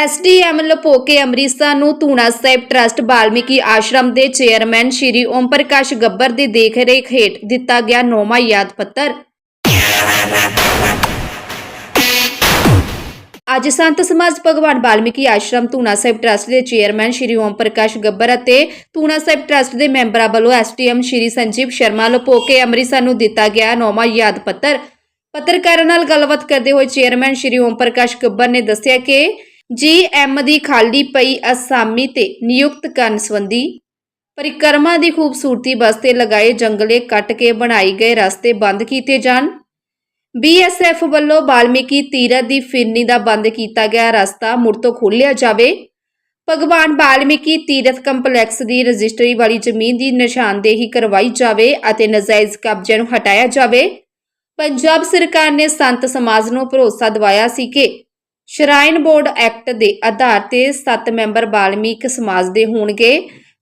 SDM ਲਪੋਕੇ Amritsar ਨੂੰ ਧੂਣਾ Sahib trust Balmiki ਆਸ਼ਰਮ ਦੇ chairman Shri Om Prakash ਗੱਬਰ ਦੀ ਦੇਖਰੇਖ ਹੇਠ ਦਿੱਤਾ ਗਿਆ ਨੌਵਾਂ ਯਾਦ ਪੱਤਰ। ਅੱਜ ਸੰਤ ਸਮਾਜ ਭਗਵਾਨ ਬਾਲਮੀਕੀ ਆਸ਼ਰਮ ਧੂਣਾ ਸਾਹਿਬ ਟਰੱਸਟ ਦੇ ਚੇਅਰਮੈਨ ਸ਼੍ਰੀ ਓਮ ਪ੍ਰਕਾਸ਼ ਗੱਬਰ ਅਤੇ ਧੂਣਾ ਸਾਹਿਬ ਟਰੱਸਟ ਦੇ ਮੈਂਬਰਾਂ ਵੱਲੋਂ ਐਸਟੀਐਮ ਸ਼੍ਰੀ ਸੰਜੀਵ ਸ਼ਰਮਾ ਲਪੋਕੇ ਅੰਮ੍ਰਿਤਸਰ ਨੂੰ ਦਿੱਤਾ ਗਿਆ ਨੌਵਾਂ ਯਾਦ ਪੱਤਰ। ਪੱਤਰਕਾਰਾਂ ਨਾਲ ਗੱਲਬਾਤ ਕਰਦੇ ਹੋਏ ਚੇਅਰਮੈਨ ਸ਼੍ਰੀ ਓਮ ਪ੍ਰਕਾਸ਼ ਗੱਬਰ ਨੇ ਦੱਸਿਆ ਕਿ ਜੀਐਮ ਦੀ ਖਾਲੀ ਪਈ ਅਸਾਮੀ ਤੇ ਨਿਯੁਕਤ ਕਰਨ ਸੰਬੰਧੀ ਪਰਿਕਰਮਾ ਦੀ ਖੂਬਸੂਰਤੀ ਵਾਸਤੇ ਲਗਾਏ ਜੰਗਲੇ ਕੱਟ ਕੇ ਬਣਾਏ ਗਏ ਰਸਤੇ ਬੰਦ ਕੀਤੇ ਜਾਣ। ਬੀਐਸਐਫ ਵੱਲੋਂ ਬਾਲਮੀਕੀ ਤੀਰਥ ਦੀ ਫਿਰਨੀ ਦਾ ਬੰਦ ਕੀਤਾ ਗਿਆ ਰਸਤਾ ਮੁੜ ਤੋਂ ਖੋਲ੍ਹਿਆ ਜਾਵੇ। ਭਗਵਾਨ ਬਾਲਮੀਕੀ ਤੀਰਥ ਕੰਪਲੈਕਸ ਦੀ ਰਜਿਸਟਰੀ ਵਾਲੀ ਜ਼ਮੀਨ ਦੀ ਨਿਸ਼ਾਨਦੇਹੀ ਕਰਵਾਈ ਜਾਵੇ ਅਤੇ ਨਜਾਇਜ਼ ਕਬਜ਼ਿਆਂ ਨੂੰ ਹਟਾਇਆ ਜਾਵੇ। ਪੰਜਾਬ ਸਰਕਾਰ ਨੇ ਸੰਤ ਸਮਾਜ ਨੂੰ ਭਰੋਸਾ ਦਿਵਾਇਆ ਸੀ ਕਿ ਸ਼ਰਾਈਨ ਬੋਰਡ ਐਕਟ ਦੇ ਆਧਾਰ ਤੇ 7 ਮੈਂਬਰ ਬਾਲਮੀਕ ਸਮਾਜ ਦੇ ਹੋਣਗੇ,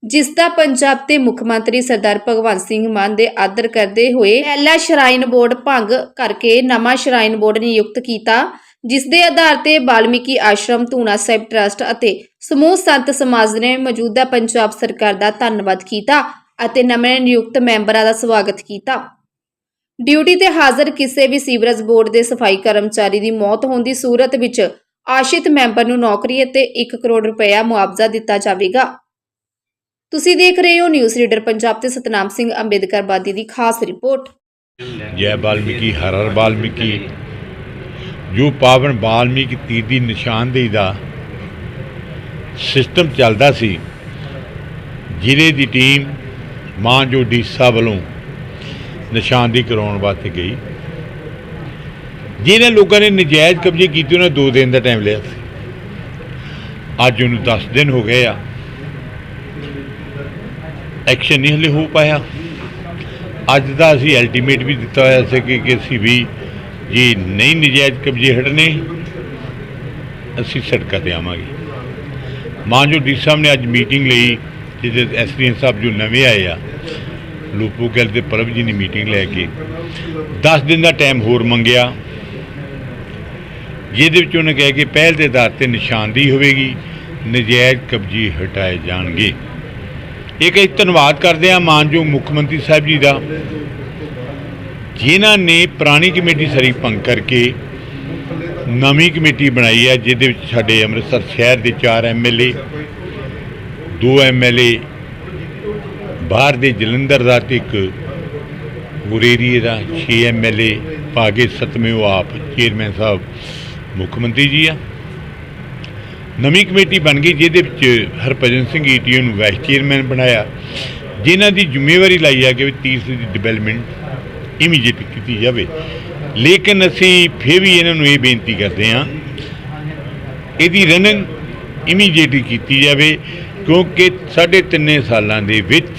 ਜਿਸ ਦਾ ਪੰਜਾਬ ਦੇ ਮੁੱਖ ਮੰਤਰੀ ਸਰਦਾਰ ਭਗਵੰਤ ਸਿੰਘ ਮਾਨ ਦੇ ਆਦਰ ਕਰਦੇ ਹੋਏ ਪਹਿਲਾ ਸ਼ਰਾਈਨ ਬੋਰਡ ਭੰਗ ਕਰਕੇ ਨਵਾਂ ਸ਼ਰਾਈਨ ਬੋਰਡ ਨਿਯੁਕਤ ਕੀਤਾ, ਜਿਸ ਦੇ ਆਧਾਰ ਤੇ ਬਾਲਮੀਕੀ ਆਸ਼ਰਮ, ਧੂਣਾ ਸਾਹਿਬ ਟਰੱਸਟ ਅਤੇ ਸਮੂਹ ਸੰਤ ਸਮਾਜ ਨੇ ਮੌਜੂਦਾ ਪੰਜਾਬ ਸਰਕਾਰ ਦਾ ਧੰਨਵਾਦ ਕੀਤਾ ਅਤੇ ਨਵੇਂ ਨਿਯੁਕਤ ਮੈਂਬਰਾਂ ਦਾ ਸਵਾਗਤ ਕੀਤਾ। ਡਿਊਟੀ ਤੇ ਹਾਜ਼ਰ ਕਿਸੇ ਵੀ ਸੀਵਰੇਜ ਬੋਰਡ ਦੇ ਸਫ਼ਾਈ ਕਰਮਚਾਰੀ ਦੀ ਮੌਤ ਹੋਣ ਦੀ ਸੂਰਤ ਵਿੱਚ ਆਸ਼ਿਤ ਮੈਂਬਰ ਨੂੰ ਨੌਕਰੀ ਅਤੇ 1 ਕਰੋੜ ਰੁਪਇਆ ਮੁਆਵਜ਼ਾ ਦਿੱਤਾ ਜਾਵੇਗਾ। ਤੁਸੀਂ ਦੇਖ ਰਹੇ ਹੋ ਨਿਊਜ਼ ਰੀਡਰ ਪੰਜਾਬ ਤੇ ਸਤਨਾਮ ਸਿੰਘ ਅੰਬੇਦਕਰ ਬਾਦੀ ਦੀ ਖਾਸ ਰਿਪੋਰਟ। ਜੈ ਵਾਲਮੀਕੀ ਹਰ ਹਰ ਵਾਲਮੀਕੀ ਜੋ ਪਾਵਨ ਵਾਲਮੀਕੀ ਤੀਰ ਦੀ ਨਿਸ਼ਾਨਦੇਹੀ ਦਾ ਸਿਸਟਮ ਚੱਲਦਾ ਸੀ, ਜ਼ਿਲ੍ਹੇ ਦੀ ਟੀਮ ਮਾਂ ਜੋ ਡੀਸਾ ਵੱਲੋਂ ਨਿਸ਼ਾਨਦੇਹੀ ਕਰਾਉਣ ਵਾਸਤੇ ਗਈ। ਜਿਹਨਾਂ ਲੋਕਾਂ ਨੇ ਨਜਾਇਜ਼ ਕਬਜ਼ੇ ਕੀਤੇ, ਉਹਨਾਂ ਦੋ ਦਿਨ ਦਾ ਟਾਈਮ ਲਿਆ ਅੱਜ ਉਹਨੂੰ 10 ਦਿਨ ਹੋ ਗਏ ਆ। ਐਕਸ਼ਨ ਨਹੀਂ ਹਲੇ ਹੋ ਪਾਇਆ। ਅੱਜ ਦਾ ਅਸੀਂ ਅਲਟੀਮੇਟ ਵੀ ਦਿੱਤਾ ਹੋਇਆ ਸੀ ਕਿ ਕਿ ਅਸੀਂ ਵੀ ਜੇ ਨਹੀਂ ਨਜਾਇਜ਼ ਕਬਜ਼ੇ ਹਟਨੇ, ਅਸੀਂ ਸੜਕਾਂ ਤੇ ਆਵਾਂਗੇ। ਮਾਂ ਜੋ ਡੀ ਸਾਹਿਬ ਨੇ ਅੱਜ ਮੀਟਿੰਗ ਲਈ, ਜਿਹਦੇ ਐਸਡੀਐਨ ਸਾਹਿਬ ਜੋ ਨਵੇਂ ਆਏ ਆ, ਲੂਪੂ ਗੱਲ ਦੇ ਪਰਬ ਜੀ ਨੇ ਮੀਟਿੰਗ ਲੈ ਕੇ 10 ਦਿਨ ਦਾ ਟਾਈਮ ਹੋਰ ਮੰਗਿਆ। ਜਿਹਦੇ ਵਿੱਚ ਉਹਨੇ ਕਿਹਾ ਕਿ ਪਹਿਲ ਦੇ ਆਧਾਰ ਤੇ ਨਿਸ਼ਾਨਦੀ ਹੋਵੇਗੀ, ਨਜਾਇਜ਼ ਕਬਜ਼ੇ ਹਟਾਏ ਜਾਣਗੇ। ਇਹ ਇੱਕ ਧੰਨਵਾਦ ਕਰਦੇ ਆ ਮਾਨਯੋਗ ਮੁੱਖ ਮੰਤਰੀ ਸਾਹਿਬ ਜੀ ਦਾ, ਜਿਨ੍ਹਾਂ ਨੇ ਪੁਰਾਣੀ ਕਮੇਟੀ ਸਰੀ ਭੰਗ ਕਰਕੇ ਨਵੀਂ ਕਮੇਟੀ ਬਣਾਈ ਹੈ, ਜਿਹਦੇ ਵਿੱਚ ਸਾਡੇ ਅੰਮ੍ਰਿਤਸਰ ਸ਼ਹਿਰ ਦੇ 4 ਐਮਐਲਏ 2 ਐਮਐਲਏ ਬਾਹਰ ਦੇ ਜਲੰਧਰ ਦਾ ਤੇ ਇੱਕ ਗੁਰੇਰੀਏ ਦਾ 6 ਐਮਐਲਏ ਭਾਗੇ ਸਤਵੇਂ ਉਹ ਆਪ ਚੇਅਰਮੈਨ ਸਾਹਿਬ ਮੁੱਖ ਮੰਤਰੀ ਜੀ ਆ। ਨਵੀਂ ਕਮੇਟੀ ਬਣ ਗਈ, ਜਿਹਦੇ ਵਿੱਚ ਹਰਭਜਨ ਸਿੰਘ ਈਟੀਓ ਨੂੰ ਵਾਈਸ ਚੇਅਰਮੈਨ ਬਣਾਇਆ, ਜਿਨ੍ਹਾਂ ਦੀ ਜ਼ਿੰਮੇਵਾਰੀ ਲਈ ਆ ਕਿ ਵੀ ਤੀਰਥ ਦੀ ਡਿਵੈਲਪਮੈਂਟ ਇਮੀਡੀਏਟ ਕੀਤੀ ਜਾਵੇ। ਲੇਕਿਨ ਅਸੀਂ ਫਿਰ ਵੀ ਇਹਨਾਂ ਨੂੰ ਇਹ ਬੇਨਤੀ ਕਰਦੇ ਹਾਂ, ਇਹਦੀ ਰਨਿੰਗ ਇਮੀਡੀਏਟਲੀ ਕੀਤੀ ਜਾਵੇ, ਕਿਉਂਕਿ ਸਾਢੇ ਤਿੰਨੇ ਸਾਲਾਂ ਦੇ ਵਿੱਚ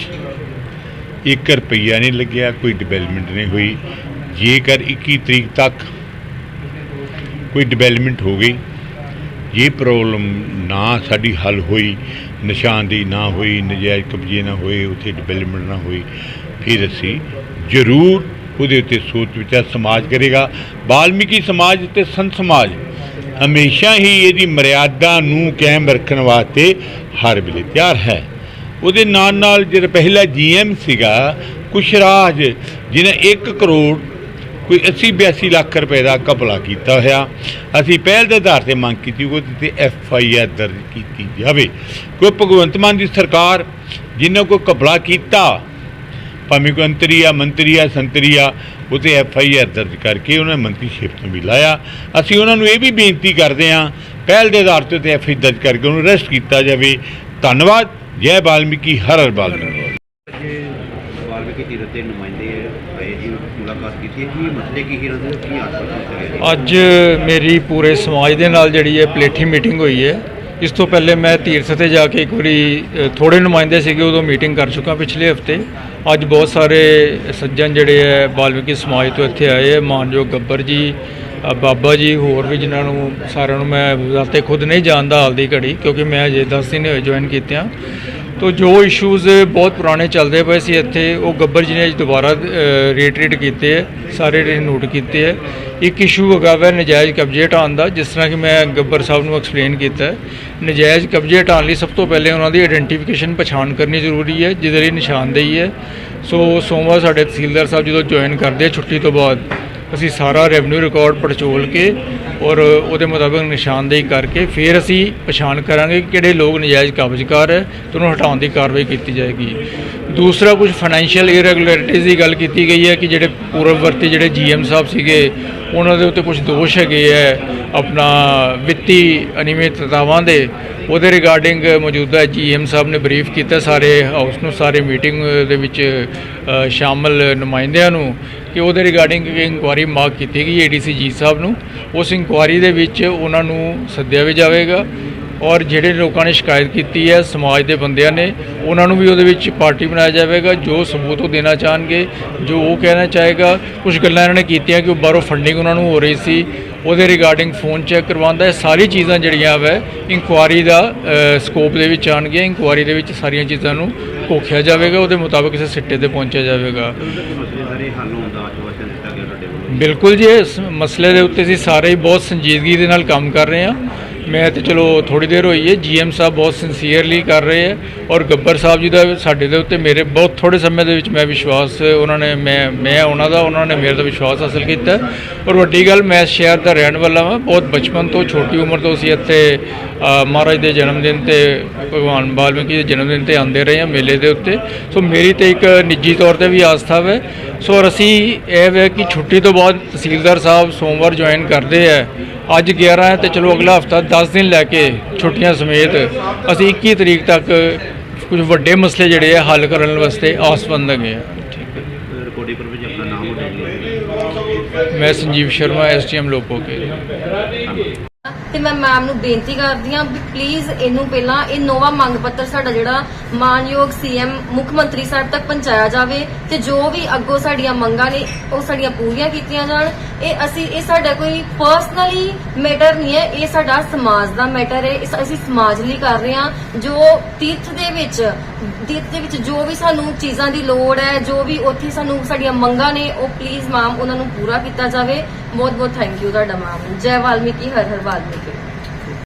1 ਰੁਪਈਆ ਨਹੀਂ ਲੱਗਿਆ, ਕੋਈ ਡਿਵੈਲਪਮੈਂਟ ਨਹੀਂ ਹੋਈ। ਜੇਕਰ 21 ਤਰੀਕ ਤੱਕ ਕੋਈ ਡਿਵੈਲਪਮੈਂਟ ਹੋ ਗਈ ਇਹ ਪ੍ਰੋਬਲਮ ਨਾ ਸਾਡੀ ਹੱਲ ਹੋਈ ਨਿਸ਼ਾਨਦੀ ਨਾ ਹੋਈ, ਨਜਾਇਜ਼ ਕਬਜ਼ੇ ਨਾ ਹੋਏ, ਉੱਥੇ ਡਿਵੈਲਪਮੈਂਟ ਨਾ ਹੋਈ, ਫਿਰ ਅਸੀਂ ਜ਼ਰੂਰ ਉਹਦੇ ਉੱਤੇ ਸੋਚ ਵਿਚਾਰ ਸਮਾਜ ਕਰੇਗਾ। ਵਾਲਮੀਕੀ ਸਮਾਜ ਤੇ ਸੰਤ ਸਮਾਜ ਹਮੇਸ਼ਾ ਹੀ ਇਹਦੀ ਮਰਿਆਦਾ ਨੂੰ ਕਾਇਮ ਰੱਖਣ ਵਾਸਤੇ ਹਰ ਵੇਲੇ ਤਿਆਰ ਹੈ। ਉਹਦੇ ਨਾਲ ਨਾਲ ਜਿਹੜਾ ਪਹਿਲਾ ਜੀਐਮ ਸੀਗਾ, ਕੁਸ਼ਰਾਜ, ਜਿਹਨੇ 1 ਕਰੋੜ ਕੋਈ 80 82 ਲੱਖ ਰੁਪਏ ਦਾ ਕਪਲਾ ਕੀਤਾ ਹੋਇਆ। ਅਸੀਂ ਪਹਿਲ ਦੇ ਆਧਾਰ ਤੇ ਮੰਗ ਕੀਤੀ ਉਹਦੇ ਤੇ ਐਫ ਆਈ ਆਰ ਦਰਜ ਕੀਤੀ ਜਾਵੇ। ਕੋਈ ਭਗਵੰਤ ਮਾਨ ਦੀ ਸਰਕਾਰ ਜਿਨ੍ਹਾਂ ਕੋਈ ਕਪਲਾ ਕੀਤਾ, ਭਾਵੇਂ ਕੋਈ ਅੰਤਰੀ ਆ, ਮੰਤਰੀ ਆ, ਸੰਤਰੀ ਆ ਉਤੇ ਐਫ ਆਈ ਆਰ ਦਰਜ ਕਰਕੇ ਉਹਨਾਂ ਨੇ ਮੰਤਰੀਸ਼ਿਪ ਤੋਂ ਵੀ ਲਾਇਆ। ਅਸੀਂ ਉਹਨਾਂ ਨੂੰ ਇਹ ਵੀ ਬੇਨਤੀ ਕਰਦੇ ਹਾਂ, ਪਹਿਲ ਦੇ ਆਧਾਰ ਤੇ ਐਫ ਆਈ ਦਰਜ ਕਰਕੇ ਉਹਨੂੰ ਅਰੈਸਟ ਕੀਤਾ ਜਾਵੇ। ਧੰਨਵਾਦ। ਜੈ ਬਾਲਮੀਕੀ, ਹਰ ਹਰ ਬਾਲਮੀਕੀ ਅੱਜ ਵਾਲਮੀਕੀ ਤੀਰਥ ਦੇ ਨੁਮਾਇੰਦੇ ਆਏ ਜੀ ਮੁਲਾਕਾਤ ਕੀਤੀ ਹੈ ਕੀ ਮਸਲੇ ਕੀ ਇਹਨਾਂ ਦੇ ਕੀ ਆਸਪਾਸ ਅੱਜ ਮੇਰੀ ਪੂਰੇ ਸਮਾਜ ਦੇ ਨਾਲ ਜਿਹੜੀ ਹੈ ਪਲੇਠੀ ਮੀਟਿੰਗ ਹੋਈ ਹੈ ਇਸ ਤੋਂ ਪਹਿਲੇ ਮੈਂ ਤੀਰਥ ਤੇ ਜਾ ਕੇ ਇੱਕ ਵਾਰੀ ਅ, ਥੋੜੇ ਨੁਮਾਇੰਦੇ ਸੀਗੇ ਉਦੋਂ ਮੀਟਿੰਗ ਕਰ ਚੁੱਕਾ ਪਿਛਲੇ ਹਫ਼ਤੇ। ਅੱਜ ਬਹੁਤ ਸਾਰੇ ਸੱਜਣ ਜਿਹੜੇ ਹੈ ਬਾਲਮੀਕੀ ਸਮਾਜ ਤੋਂ ਇੱਥੇ ਆਏ ਹੈ ਮਾਨਯੋਗ ਗੱਬਰ ਜੀ ਬਾਬਾ ਜੀ ਹੋਰ ਵੀ ਜਿਨ੍ਹਾਂ ਨੂੰ ਸਾਰਿਆਂ ਨੂੰ ਮੈਂ ਵਜ਼ਾਤੇ ਖੁਦ ਨਹੀਂ ਜਾਣਦਾ ਹਾਲ ਦੀ ਘੜੀ ਕਿਉਂਕਿ ਮੈਂ ਅਜੇ 10 ਦਿਨ ਹੋਏ ਜੁਆਇਨ ਕੀਤਿਆਂ ਤੋ ਜੋ ਇਸ਼ੂਜ਼ ਬਹੁਤ ਪੁਰਾਣੇ ਚੱਲਦੇ ਪਏ ਸੀ ਇੱਥੇ, ਉਹ ਗੱਬਰ ਜੀ ਨੇ ਅੱਜ ਦੁਬਾਰਾ ਰੀਟਰੀਟ ਕੀਤੇ ਹੈ, ਸਾਰੇ ਜਿਹੜੇ ਨੋਟ ਕੀਤੇ ਹੈ। ਇੱਕ ਇਸ਼ੂ ਹੈਗਾ ਵੈ ਨਜਾਇਜ਼ ਕਬਜ਼ੇ ਹਟਾਉਣ ਦਾ, ਜਿਸ ਤਰ੍ਹਾਂ ਕਿ ਮੈਂ ਗੱਬਰ ਸਾਹਿਬ ਨੂੰ ਐਕਸਪਲੇਨ ਕੀਤਾ ਨਜਾਇਜ਼ ਕਬਜ਼ੇ ਹਟਾਉਣ ਲਈ ਸਭ ਤੋਂ ਪਹਿਲੇ ਉਹਨਾਂ ਦੀ ਆਇਡੈਂਟੀਫਿਕੇਸ਼ਨ ਪਛਾਣ ਕਰਨੀ ਜ਼ਰੂਰੀ ਹੈ, ਜਿਹਦੇ ਲਈ ਨਿਸ਼ਾਨਦੇਹੀ ਹੈ। ਸੋ ਸੋਮਵਾਰ ਸਾਡੇ ਤਹਿਸੀਲਦਾਰ ਸਾਹਿਬ ਜਦੋਂ ਜੁਆਇਨ ਕਰਦੇ ਆ, ਛੁੱਟੀ ਤੋਂ ਬਾਅਦ ਅਸੀਂ ਸਾਰਾ ਰੈਵਨਿਊ ਰਿਕਾਰਡ ਪੜਚੋਲ ਕੇ ਔਰ ਉਹਦੇ ਮੁਤਾਬਕ ਨਿਸ਼ਾਨਦੇਹੀ ਕਰਕੇ ਫਿਰ ਅਸੀਂ ਪਛਾਣ ਕਰਾਂਗੇ ਕਿ ਕਿਹੜੇ ਲੋਕ ਨਜਾਇਜ਼ ਕਬਜ਼ਕਾਰ ਹੈ ਤੇ ਉਹਨੂੰ ਹਟਾਉਣ ਦੀ ਕਾਰਵਾਈ ਕੀਤੀ ਜਾਏਗੀ। ਦੂਸਰਾ ਕੁਝ ਫਾਈਨੈਂਸ਼ੀਅਲ ਇਰੈਗੂਲਰਿਟੀਜ਼ ਦੀ ਗੱਲ ਕੀਤੀ ਗਈ ਹੈ ਕਿ ਜਿਹੜੇ ਪੂਰਵਵਰਤੀ ਜਿਹੜੇ ਜੀਐਮ ਸਾਹਿਬ ਸੀਗੇ, ਉਹਨਾਂ ਦੇ ਉੱਤੇ ਕੁਝ ਦੋਸ਼ ਹੈਗੇ ਹੈ ਆਪਣਾ ਵਿੱਤੀ ਅਨਿਯਮਿਤਤਾਵਾਂ ਦੇ। ਉਹਦੇ ਰਿਗਾਰਡਿੰਗ ਮੌਜੂਦਾ ਜੀਐਮ ਸਾਹਿਬ ਨੇ ਬਰੀਫ ਕੀਤਾ ਸਾਰੇ ਹਾਊਸ ਨੂੰ, ਸਾਰੇ ਮੀਟਿੰਗ ਦੇ ਵਿੱਚ ਸ਼ਾਮਲ ਨੁਮਾਇੰਦਿਆਂ ਨੂੰ। ਕਿ ਉਹਦੇ ਰਿਗਾਰਡਿੰਗ ਇਨਕੁਆਰੀ ਮਾਰਕ ਕੀਤੀ ਗਈ ਏਡੀਸੀ ਜੀ ਸਾਹਿਬ ਨੂੰ। ਉਸ ਇਨਕੁਆਰੀ ਦੇ ਵਿੱਚ ਉਹਨਾਂ ਨੂੰ ਸੱਦਿਆ ਵੀ ਜਾਵੇਗਾ ਔਰ ਜਿਹੜੇ ਲੋਕਾਂ ਨੇ ਸ਼ਿਕਾਇਤ ਕੀਤੀ ਹੈ ਸਮਾਜ ਦੇ ਬੰਦਿਆਂ ਨੇ, ਉਹਨਾਂ ਨੂੰ ਵੀ ਉਹਦੇ ਵਿੱਚ ਪਾਰਟੀ ਬਣਾਇਆ ਜਾਵੇਗਾ, ਜੋ ਸਬੂਤ ਉਹ ਦੇਣਾ ਚਾਹਣਗੇ, ਜੋ ਉਹ ਕਹਿਣਾ ਚਾਹੇਗਾ। ਕੁਝ ਗੱਲਾਂ ਇਹਨਾਂ ਨੇ ਕੀਤੀਆਂ ਕਿ ਉਹ ਬਾਹਰੋਂ ਫੰਡਿੰਗ ਉਹਨਾਂ ਨੂੰ ਹੋ ਰਹੀ ਸੀ। ਉਹਦੇ ਰਿਗਾਰਡਿੰਗ ਫੋਨ ਚੈੱਕ ਕਰਵਾਉਂਦਾ ਹੈ। ਸਾਰੀ ਚੀਜ਼ਾਂ ਜਿਹੜੀਆਂ ਵੈ ਇਨਕੁਆਰੀ ਦਾ ਸਕੋਪ ਦੇ ਵਿੱਚ ਆਉਣਗੀਆਂ। ਇਨਕੁਆਰੀ ਦੇ ਵਿੱਚ ਸਾਰੀਆਂ ਚੀਜ਼ਾਂ ਨੂੰ ਕੋਖਿਆ ਜਾਵੇਗਾ। ਉਹਦੇ ਮੁਤਾਬਕ ਕਿਸੇ ਸਿੱਟੇ ਤੇ ਪਹੁੰਚਿਆ ਜਾਵੇਗਾ। ਬਿਲਕੁਲ ਜੀ, ਇਸ ਮਸਲੇ ਦੇ ਉੱਤੇ ਅਸੀਂ ਸਾਰੇ ਹੀ ਬਹੁਤ ਸੰਜੀਦਗੀ ਦੇ ਨਾਲ ਕੰਮ ਕਰ ਰਹੇ ਹਾਂ। ਮੈਂ ਤੇ ਚਲੋ ਥੋੜੀ ਦੇਰ ਹੋਈ ਹੈ ਜੀਐਮ ਸਾਹਿਬ ਬਹੁਤ ਸਿੰਸੀਅਰਲੀ ਕਰ ਰਹੇ ਹੈ ਔਰ ਗੱਬਰ ਸਾਹਿਬ ਜੀ ਦਾ ਸਾਡੇ ਦੇ ਉੱਤੇ ਮੇਰੇ ਬਹੁਤ ਥੋੜੇ ਸਮੇਂ ਦੇ ਵਿੱਚ ਮੈਂ ਵਿਸ਼ਵਾਸ, ਉਹਨਾਂ ਨੇ ਮੈਂ ਮੈਂ ਉਹਨਾਂ ਦਾ, ਉਹਨਾਂ ਨੇ ਮੇਰੇ ਦਾ ਵਿਸ਼ਵਾਸ ਹਾਸਲ ਕੀਤਾ। ਔਰ ਵੱਡੀ ਗੱਲ ਮੈਂ ਇਸ ਸ਼ਹਿਰ ਦਾ ਰਹਿਣ ਵਾਲਾ ਹਾਂ ਬਹੁਤ ਬਚਪਨ ਤੋਂ, ਛੋਟੀ ਉਮਰ ਤੋਂ ਅਸੀਂ ਇੱਥੇ ਮਹਾਰਾਜ ਦੇ ਜਨਮ ਦਿਨ ਤੇ, ਭਗਵਾਨ ਵਾਲਮੀਕੀ ਦੇ ਜਨਮ ਦਿਨ ਤੇ ਆਉਂਦੇ ਰਹੇ ਹਾਂ ਮੇਲੇ ਦੇ ਉੱਤੇ। ਸੋ ਮੇਰੀ ਤੇ ਇੱਕ ਨਿੱਜੀ ਤੌਰ ਤੇ ਵੀ ਆਸਥਾ ਹੈ ਸੋ ਔਰ ਅਸੀਂ ਇਹ ਹੈ ਕਿ ਛੁੱਟੀ ਤੋਂ ਬਾਅਦ ਤਹਿਸੀਲਦਾਰ ਸਾਹਿਬ ਸੋਮਵਾਰ ਜੁਆਇਨ ਕਰਦੇ ਹੈ ਅੱਜ 11 ਹੈ ਤੇ ਚਲੋ ਅਗਲਾ ਹਫਤਾ 10 ਦਿਨ ਲੈ ਕੇ ਛੁੱਟੀਆਂ ਸਮੇਤ ਅਸੀਂ 21 ਤਰੀਕ ਤੱਕ ਕੁਝ ਵੱਡੇ ਮਸਲੇ ਜਿਹੜੇ ਆ ਹੱਲ ਕਰਨ ਵਾਸਤੇ ਆਸਵੰਦ ਹੈਗੇ ਆ। ਰਿਕਾਰਡਿੰਗ ਪਰ ਵਿੱਚ ਆਪਣਾ ਨਾਮ ਹੋਣਾ ਮੈਂ ਸੰਜੀਵ ਸ਼ਰਮਾ ਐਸਟੀਐਮ ਲੋਪੋਕੇ ਤੇ ਮੈਂ ਮੈਮ ਨੂੰ ਬੇਨਤੀ ਕਰਦੀ ਹਾਂ ਵੀ ਪਲੀਜ਼ ਇਹਨੂੰ ਪਹਿਲਾਂ ਇਹ ਨੋਵਾ ਮੰਗ ਪੱਤਰ ਸਾਡਾ ਜਿਹੜਾ ਮਾਨਯੋਗ ਸੀਐਮ ਮੁੱਖ ਮੰਤਰੀ ਸਾਹਿਬ ਤੱਕ ਪਹੁੰਚਾਇਆ ਜਾਵੇ ਤੇ ਜੋ ਵੀ ਅੱਗੋਂ ਸਾਡੀਆਂ ਮੰਗਾਂ ਨੇ ਉਹ ਸਾਡੀਆਂ ਪੂਰੀਆਂ ਕੀਤੀਆਂ ਜਾਣ। ਇਹ ਅਸੀਂ, ਇਹ ਸਾਡਾ ਕੋਈ ਪਰਸਨਲੀ ਮੈਟਰ ਨਹੀਂ ਹੈ, ਇਹ ਸਾਡਾ ਸਮਾਜ ਦਾ ਮੈਟਰ ਹੈ। ਇਸ- ਅਸੀਂ ਸਮਾਜ ਲਈ ਕਰ ਰਹੇ ਹਾਂ। ਜੋ ਤੀਰਥ ਦੇ ਵਿੱਚ, ਤੀਰਥ ਦੇ ਵਿੱਚ ਜੋ ਵੀ ਸਾਨੂੰ ਚੀਜ਼ਾਂ ਦੀ ਲੋੜ ਹੈ, ਜੋ ਵੀ ਉੱਥੇ ਸਾਨੂੰ ਸਾਡੀਆਂ ਮੰਗਾਂ ਨੇ, ਉਹ ਪਲੀਜ਼ ਮੈਮ ਉਹਨਾਂ ਨੂੰ ਪੂਰਾ ਕੀਤਾ ਜਾਵੇ। ਬਹੁਤ ਬਹੁਤ ਥੈਂਕ ਯੂ ਤੁਹਾਡਾ ਮੈਮ ਜੈ ਵਾਲਮੀਕੀ ਹਰ ਹਰ ਵਾਲਮੀਕੀ।